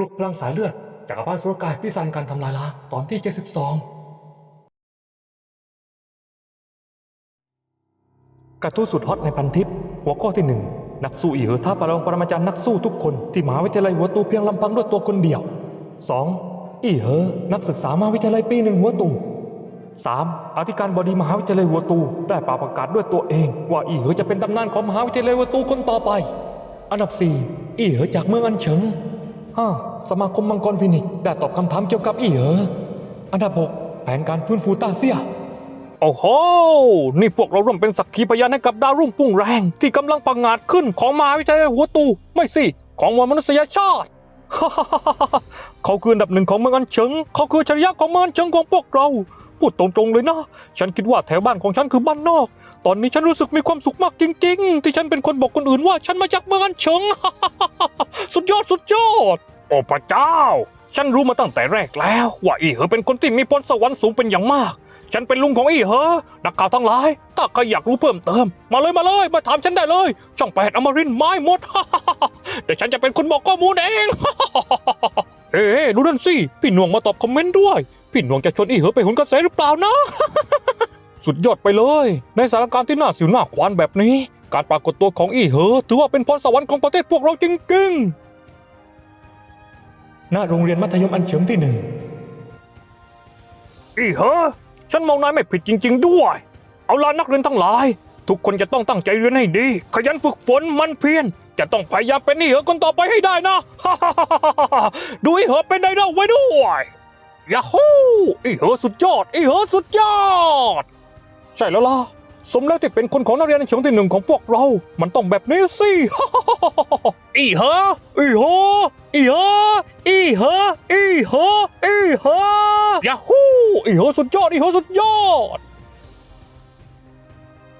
ปลุกพลังสายเลือดจากรบ้านสุรกายพิสันการทำลายล้างตอนที่ 72 กระทู้สุดฮอตในพันทิป หัวข้อที่หนึ่งนักสู้อีเหอท้าประลองปรมาจารย์นักสู้ทุกคนที่มหาวิทยาลัยหัวตูเพียงลำพังด้วยตัวคนเดียว 2. อีเหอ นักศึกษามหาวิทยาลัยปีหนึ่งหัวตู 3. อธิการบดีมหาวิทยาลัยหัวตู ได้ป่าประกาศด้วยตัวเอง ว่าอีเหอจะเป็นตำนานของมหาวิทยาลัยหัวตูคนต่อไป อันดับ 4 อีเหอจากเมืองอันเฉิง 5. สมาคมมังกรฟินิกซ์ได้ตอบคำถามเกี่ยวกับอีเหออันดับ6แผนการฟื้นฟูตาเซีย โอ้โห นี่พวกเราร่วมเป็นสักขีพยานให้กับดาวรุ่งพุ่งแรง ที่กำลังประงาดขึ้นของมหาวิทยาลัยหัวตู ไม่สิ ของมวลมนุษยชาติ เขาคืออันดับหนึ่งของเมืองอันเฉิง เขาคือชริยะของเมืองอันเฉิงของพวกเรา พูดตรงๆเลยนะ ฉันคิดว่าแถวบ้านของฉันคือบ้านนอก ตอนนี้ฉันรู้สึกมีความสุขมากจริง ๆ ที่ฉันเป็นคนบอกคนอื่นว่าฉันมาจากเมืองอันเฉิง สุดยอดสุดยอด โอ้พระเจ้า ฉันรู้มาตั้งแต่แรกแล้ว ว่าอีเหอเป็นคนที่มีพรสวรรค์สูงเป็นอย่างมาก ฉันเป็นลุงของอีเหอ นักข่าวทั้งหลาย ถ้าใครอยากรู้เพิ่มเติม มาเลยมาเลย มาถามฉันได้เลย ช่องแปดอมรินทร์ไม้หมด เดี๋ยวฉันจะเป็นคนบอกข้อมูลเอง เอ๊ะดูนั่นสิ พี่หน่วงมาตอบคอมเมนต์ด้วย พี่หน่วงจะชวนอีเหอไปหุนกระแสหรือเปล่านะ สุดยอดไปเลย ในสถานการณ์ที่น่าสิวหน้าขวานแบบนี้ การปรากฏตัวของอีเหอ ถือว่าเป็นพรสวรรค์ของประเทศพวกเราจริงๆณโรงเรียนมัธยมอันเฉิงที่หนึ่งอีเหอ ฉันมองนายไม่ผิดจริง ๆ ด้วย เอาล่ะนักเรียนทั้งหลาย ทุกคนจะต้องตั้งใจเรียนให้ดี ขยันฝึกฝนมันเพียรจะต้องพยายามเป็นอีเหอคนต่อไปให้ได้นะ ดูอีเหอเป็นไดโนไว้ด้วย ยาฮูอีเหอสุดยอดอีเหอสุดยอด ใช่แล้วล่ะ สมแล้วที่เป็นคนของนักเรียนในช่วงที่หนึ่งของพวกเรา มันต้องแบบนี้สิ อีเหออีเหออีเหออีเหออีเหออีเหอยาฮูอีเหอสุดยอดอีเหอสุดยอด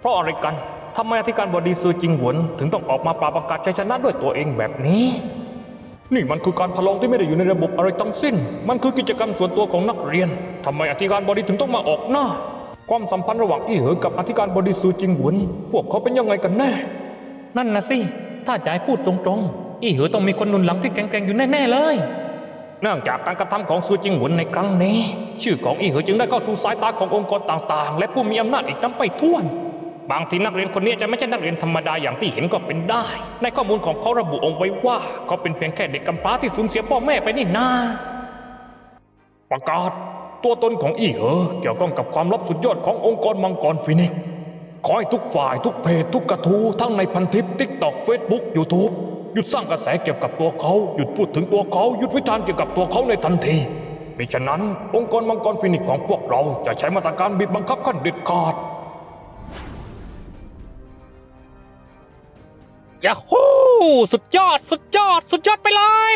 เพราะอะไรกันทำไมอธิการบดีซือจิงหวน ถึงต้องออกมาปราบประกาศชัยชนะด้วยตัวเองแบบนี้ นี่มันคือการพลองที่ไม่ได้อยู่ในระบบอะไรทั้งสิ้น มันคือกิจกรรมส่วนตัวของนักเรียน ทำไมอธิการบดีถึงต้องมาออกหน้า ความสัมพันธ์ระหว่างอี้เหอกับอธิการบดีซือจิงหวน พวกเขาเป็นยังไงกันแน่ นั่นนะสิ ถ้าจะให้พูดตรงๆ อี้เหอต้องมีคนหนุนหลังที่แข็งๆอยู่แน่ๆเลย เนื่องจากการกระทำของซือจิงหวนในครั้งนี้ ชื่อของอี้เหอจึงได้เข้าสู่สายตาขององค์กรต่างๆ และผู้มีอำนาจอีกนับไม่ถ้วน บางทีนักเรียนคนนี้จะไม่ใช่นักเรียนธรรมดาอย่างที่เห็นก็เป็นได้ ในข้อมูลของเขาระบุอาไว้ว่า เขาเป็นเพียงแค่เด็กกำพร้าที่สูญเสียพ่อแม่ไปนี่นา ประกาศ ตัวตนของอีเหอเกี่ยวข้องกับความลับสุดยอดขององค์กรมังกรฟินิกซ์ขอให้ทุกฝ่ายทุกเพจทุกกระทู้ทั้งในพันทิปทิกตอกเฟซบุ๊กยูทูบหยุดสร้างกระแสเกี่ยวกับตัวเขา หยุดพูดถึงตัวเขา หยุดวิจารณ์เกี่ยวกับตัวเขาในทันทีมิฉะนั้น องค์กรมังกรฟินิกซ์ของพวกเราจะใช้มาตรการบีบบังคับขั้นเด็ดขาด ยาฮูสุดยอด สุดยอด สุดยอดไปเลย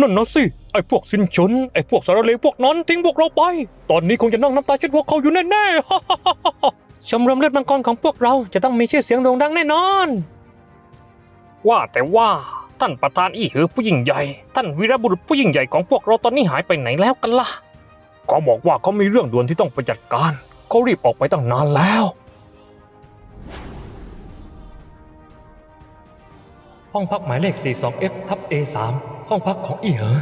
นั่นนะสิ ไอ้พวกสินชน ไอ้พวกสารเลวพวกนั้นทิ้งพวกเราไป ตอนนี้คงจะนั่งน้ำตาเช็ดหัวเขาอยู่แน่ๆชมรมเลือดมังกรของพวกเราจะต้องมีชื่อเสียงโด่งดังแน่นอน ว่าแต่ว่าท่านประธานอี้หือผู้ยิ่งใหญ่ ท่านวีรบุรุษผู้ยิ่งใหญ่ของพวกเราตอนนี้หายไปไหนแล้วกันล่ะเขาบอกว่าเขามีเรื่องด่วนที่ต้องไปจัดการ เขารีบออกไปตั้งนานแล้ว ห้องพักหมายเลข 42F ทับ A3 ห้องพักของอีเหอ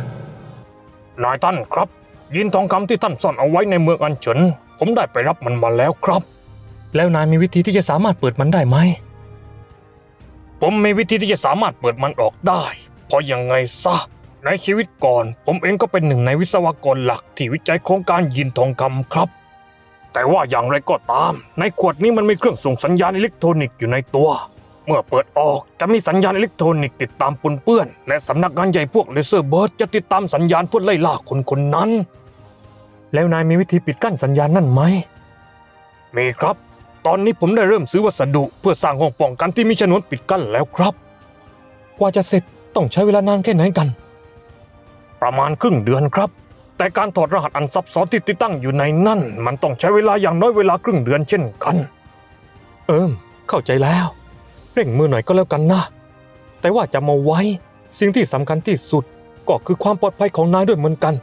นายท่านครับ ยินทองคำที่ท่านซ่อนเอาไว้ในเมืองอันเฉิน ผมได้ไปรับมันมาแล้วครับ แล้วนายมีวิธีที่จะสามารถเปิดมันได้ไหม ผมมีวิธีที่จะสามารถเปิดมันออกได้ เพราะยังไงซะ ในชีวิตก่อน ผมเองก็เป็นหนึ่งในวิศวกรหลักที่วิจัยโครงการยินทองคำครับ แต่ว่าอย่างไรก็ตาม ในขวดนี้มันมีเครื่องส่งสัญญาณอิเล็กทรอนิกส์อยู่ในตัว เมื่อเปิดออกจะมีสัญญาณอิเล็กทรอนิกส์ติดตามปนเปื้อน และสำนักงานใหญ่พวกเลเซอร์เบิร์ดจะติดตามสัญญาณเพื่อไล่ล่าคนคนนั้น แล้วนายมีวิธีปิดกั้นสัญญาณนั่นไหมมีครับ ตอนนี้ผมได้เริ่มซื้อวัสดุ เพื่อสร้างห้องป้องกันที่มีฉนวนปิดกั้นแล้วครับ กว่าจะเสร็จต้องใช้เวลานานแค่ไหนกัน ประมาณครึ่งเดือนครับ แต่การถอดรหัสอันซับซ้อนที่ติดตั้งอยู่ในนั่น มันต้องใช้เวลาอย่างน้อยเวลาครึ่งเดือนเช่นกัน เอิมเข้าใจแล้ว เร่งมือหน่อยก็แล้วกันนะ แต่ว่าจะมาไว้ สิ่งที่สำคัญที่สุดก็คือความปลอดภัยของนายด้วยเหมือนกัน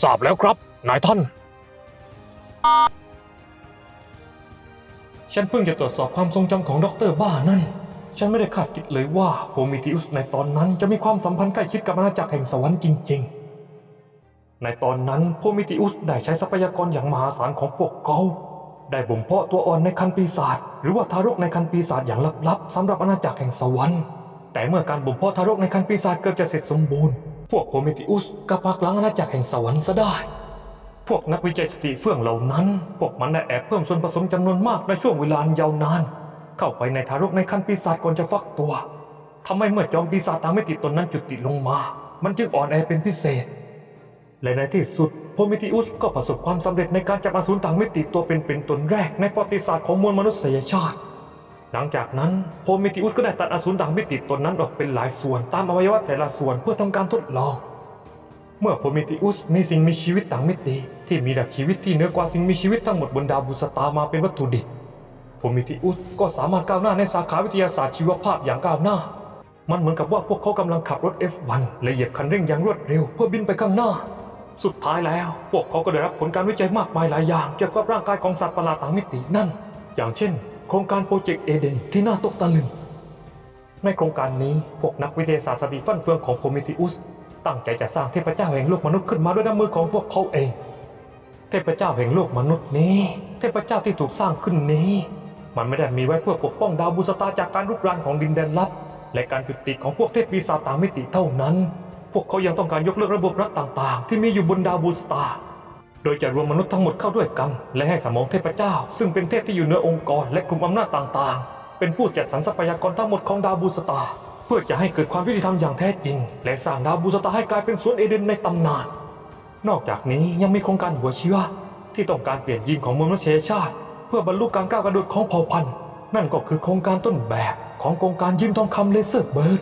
ทราบแล้วครับ นายท่าน ฉันเพิ่งจะตรวจสอบความทรงจำของด็อกเตอร์บ้านั่น ฉันไม่ได้คาดคิดเลยว่าโพมิติอุสในตอนนั้นจะมีความสัมพันธ์ใกล้ชิดกับอาณาจักรแห่งสวรรค์จริง ๆ ในตอนนั้นโพมิติอุสได้ใช้ทรัพยากรอย่างมหาศาลของพวกเขา ได้บ่มเพาะตัวอ่อนในคันปีศาจหรือว่าทารกในคันปีศาจอย่างลับๆสำหรับอาณาจักรแห่งสวรรค์แต่เมื่อการบ่มเพาะทารกในคันปีศาจเกือบจะเสร็จสมบูรณ์ พวกโพมิติอุสก็ปักหลังอาณาจักรแห่งสวรรค์ซะได้ พวกนักวิจัยสติเฟื่องเหล่านั้น พวกมันได้แอบเพิ่มส่วนผสมจำนวนมากในช่วงเวลาอันยาวนาน เข้าไปในทารกในคันปีศาจก่อนจะฟักตัวทำให้เมื่อจอมปีศาจตามไม่ติดตนนั้นจุดติดลงมา มันจึงอ่อนแอเป็นพิเศษ และในที่สุดโพมิติอุสก็ประสบความสำเร็จในการจับอสูรต่างมิติตัวเป็นๆตนแรกในประวัติศาสตร์ของมวลมนุษยชาติ หลังจากนั้นโพมิติอุสก็ได้ตัดอสูรต่างมิติตนนั้นออกเป็นหลายส่วนตามอวัยวะแต่ละส่วนเพื่อทำการทดลอง เมื่อโพมิติอุสมีสิ่งมีชีวิตต่างมิติ ที่มีดับชีวิตที่เหนือกว่าสิ่งมีชีวิตทั้งหมดบนดาวบุษตามาเป็นวัตถุดิบโพมิติอุสก็สามารถก้าวหน้าในสาขาวิทยาศาสตร์ชีวภาพอย่างก้าวหน้ามันเหมือนกับว่าพวกเขากำลังขับรถ F1 และเหยียบคันเร่งอย่างรวดเร็วเพื่อบินไปข้างหน้า สุดท้ายแล้ว พวกเขาก็ได้รับผลการวิจัยมากมายหลายอย่าง เกี่ยวกับร่างกายของสัตว์ประหลาดต่างมิตินั่น อย่างเช่น โครงการโปรเจกต์เอเดนที่น่าตกตะลึง ในโครงการนี้ พวกนักวิทยาศาสตร์สติฟันเฟืองของโพมิติอุส ตั้งใจจะสร้างเทพเจ้าแห่งโลกมนุษย์ขึ้นมาด้วยน้ำมือของพวกเขาเอง เทพเจ้าแห่งโลกมนุษย์นี้ เทพเจ้าที่ถูกสร้างขึ้นนี้ มันไม่ได้มีไว้เพื่อปกป้องดาวบุษตาจากการรุกรานของดินแดนลับ และการจุดติดของพวกเทพปีศาจต่างมิติเท่านั้น พวกเขายังต้องการยกเลิกระบบรัฐต่างๆ ที่มีอยู่บนดาวบุษตาโดยจะรวมมนุษย์ทั้งหมดเข้าด้วยกันและให้สมองเทพเจ้า ซึ่งเป็นเทพที่อยู่เหนือองค์กรและกลุ่มอำนาจต่างๆ เป็นผู้จัดสรรทรัพยากรทั้งหมดของดาวบูสตาเพื่อจะให้เกิดความยุติธรรมอย่างแท้จริง และสร้างดาวบูสตาให้กลายเป็นสวนเอเดนในตำนาน นอกจากนี้ยังมีโครงการหัวเชื้อ ที่ต้องการเปลี่ยนยีนของมนุษยชาติ เพื่อบรรลุการก้าวกระโดดของเผ่าพันธุ์ นั่นก็คือโครงการต้นแบบของโครงการยิ้มทองคำเลเซอร์เบิร์ด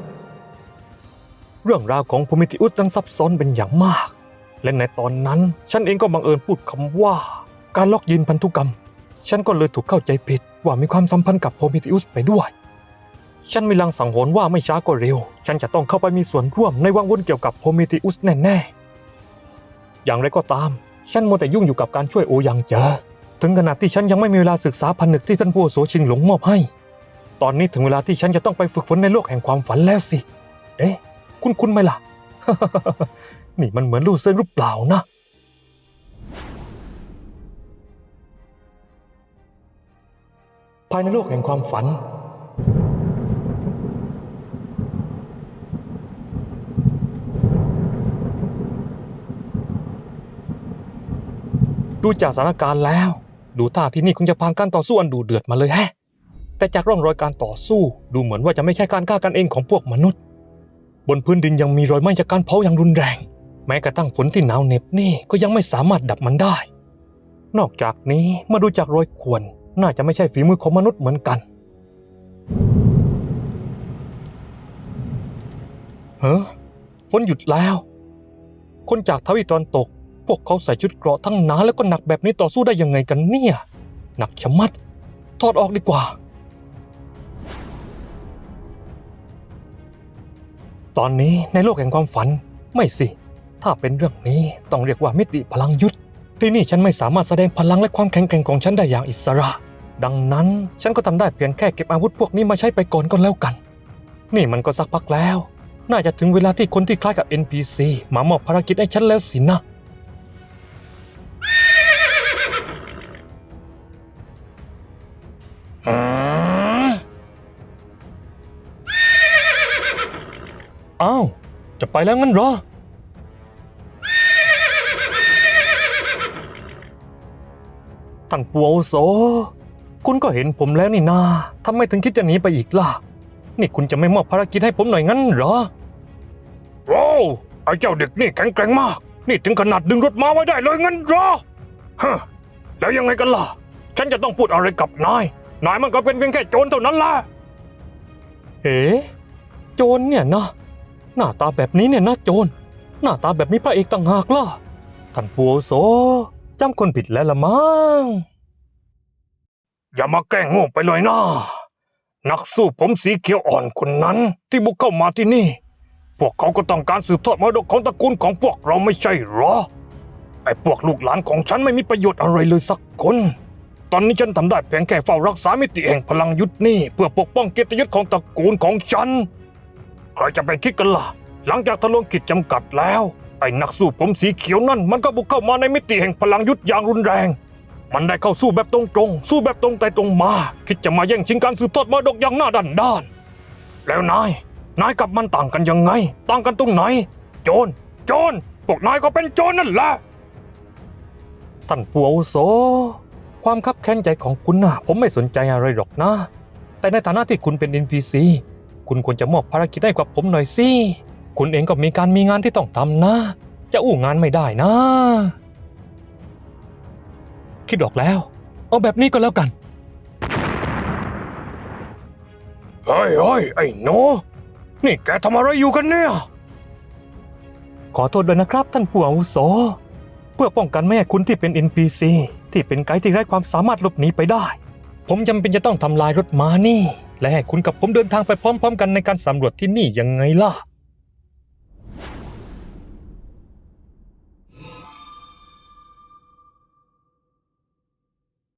เรื่องราวของพมิติอุสนั้นซับซ้อนเป็นอย่างมาก และในตอนนั้นฉันเองก็บังเอิญพูดคำว่า การล็อกยินพันธุกรรม ฉันก็เลยถูกเข้าใจผิดว่ามีความสัมพันธ์กับพมิติอุสไปด้วย ฉันมีลังสังหรณ์ว่าไม่ช้าก็เร็ว ฉันจะต้องเข้าไปมีส่วนร่วมในวังวนเกี่ยวกับพมิติอุสแน่ๆ อย่างไรก็ตาม ฉันมัวแต่ยุ่งอยู่กับการช่วยโอยังเจอ ถึงขนาดที่ฉันยังไม่มีเวลาศึกษาพันนึกที่ท่านผู้โสชิงหลงมอบให้ ตอนนี้ถึงเวลาที่ฉันจะต้องไปฝึกฝนในโลกแห่งความฝันแล้วสิ เอ๊ะ คุณคุณไหมล่ะ นี่มันเหมือนลู่เซิงหรือเปล่านะ ภายในโลกแห่งความฝัน ดูจากสถานการณ์แล้ว ดูท่าที่นี่คงจะผ่านการต่อสู้อันดูเดือดมาเลยแฮะ แต่จากร่องรอยการต่อสู้ดูเหมือนว่าจะไม่ใช่การฆ่ากันเองของพวกมนุษย์ บนพื้นดินยังมีรอยไหม้จากการเผาอย่างรุนแรง แม้กระทั่งฝนที่หนาวเหน็บนี่ก็ยังไม่สามารถดับมันได้ นอกจากนี้เมาดูจากรอยข่วนน่าจะไม่ใช่ฝีมือของมนุษย์เหมือนกันเฮ้อฝนหยุดแล้ว คนจากทวีตะวันตก พวกเขาใส่ชุดเกราะทั้งหนาแล้วก็หนักแบบนี้ต่อสู้ได้ยังไงกันเนี่ย หนักชะมัด ถอดออกดีกว่า ตอนนี้ในโลกแห่งความฝันไม่สิ ถ้าเป็นเรื่องนี้ต้องเรียกว่ามิติพลังยุทธที่นี่ฉันไม่สามารถแสดงพลังและความแข็งแกร่งของฉันได้อย่างอิสระ ดังนั้นฉันก็ทำได้เพียงแค่เก็บอาวุธพวกนี้มาใช้ไปก่อนก็แล้วกัน นี่มันก็สักพักแล้ว น่าจะถึงเวลาที่คนที่คล้ายกับ NPC มามอบภารกิจให้ฉันแล้วสินะ อ้าว จะไปแล้วงั้นเหรอท่านปัวโส คุณก็เห็นผมแล้วนี่นาทำไมถึงคิดจะหนีไปอีกล่ะ นี่คุณจะไม่มอบภารกิจให้ผมหน่อยงั้นเหรอ ว้าว ไอ้เจ้าเด็กนี่แข็งแกร่งมาก นี่ถึงขนาดดึงรถม้าไว้ได้เลยงั้นเหรอ ฮะ แล้วยังไงกันล่ะ ฉันจะต้องพูดอะไรกับนาย นายมันก็เป็นเพียงแค่โจรเท่านั้นแหละเอ๋โจรเนี่ยนะ หน้าตาแบบนี้เนี่ยนะโจร หน้าตาแบบนี้พระเอกต่างหากล่ะ ท่านปัวโสจำคนผิดแล้วละมั้ง อย่ามาแกล้งโง่ไปเลยนะ นักสู้ผมสีเขียวอ่อนคนนั้นที่บุกเข้ามาที่นี่ พวกเขาก็ต้องการสืบทอดมรดกของตระกูลของพวกเราไม่ใช่หรอ ไอ้พวกลูกหลานของฉันไม่มีประโยชน์อะไรเลยสักคน ตอนนี้ฉันทำได้เพียงแค่เฝ้ารักษามิติแห่งพลังยุทธนี่เพื่อปกป้องเกียรติยศของตระกูลของฉัน ใครจะไปคิดกันล่ะ หลังจากทะลวงกิจจำกัดแล้ว ไอ้นักสู้ผมสีเขียวนั่น มันก็บุกเข้ามาในมิติแห่งพลังยุทธอย่างรุนแรง มันได้เข้าสู้แบบตรงๆ สู้แบบตรงแต่ตรงมา คิดจะมาแย่งชิงการสืบทอดมรดกอย่างหน้าด้านด้าน แล้วนาย นายกับมันต่างกันยังไง ต่างกันตรงไหน โจร โจร พวกนายก็เป็นโจรนั่นแหละ ท่านผู้อาวุโส ความคับแค้นใจของคุณน่ะ ผมไม่สนใจอะไรหรอกนะ แต่ในฐานะที่คุณเป็น NPC คุณควรจะมอบภารกิจให้กับผมหน่อยสิ คุณเองก็มีการมีงานที่ต้องทำนะ จะอู้งานไม่ได้นะ คิดออกแล้ว เอาแบบนี้ก็แล้วกันเฮ้ยเฮ้ยไอ้โนนี่แกทำอะไรอยู่กันเนี่ย ขอโทษด้วยนะครับท่านผู้อาวุโส เพื่อป้องกันไม่ให้คุณที่เป็น NPC ที่เป็นไกด์ที่ไร้ความสามารถหลบหนีไปได้ ผมจำเป็นจะต้องทำลายรถม้านี่ และให้คุณกับผมเดินทางไปพร้อม ๆ กันในการสำรวจที่นี่ยังไงล่ะ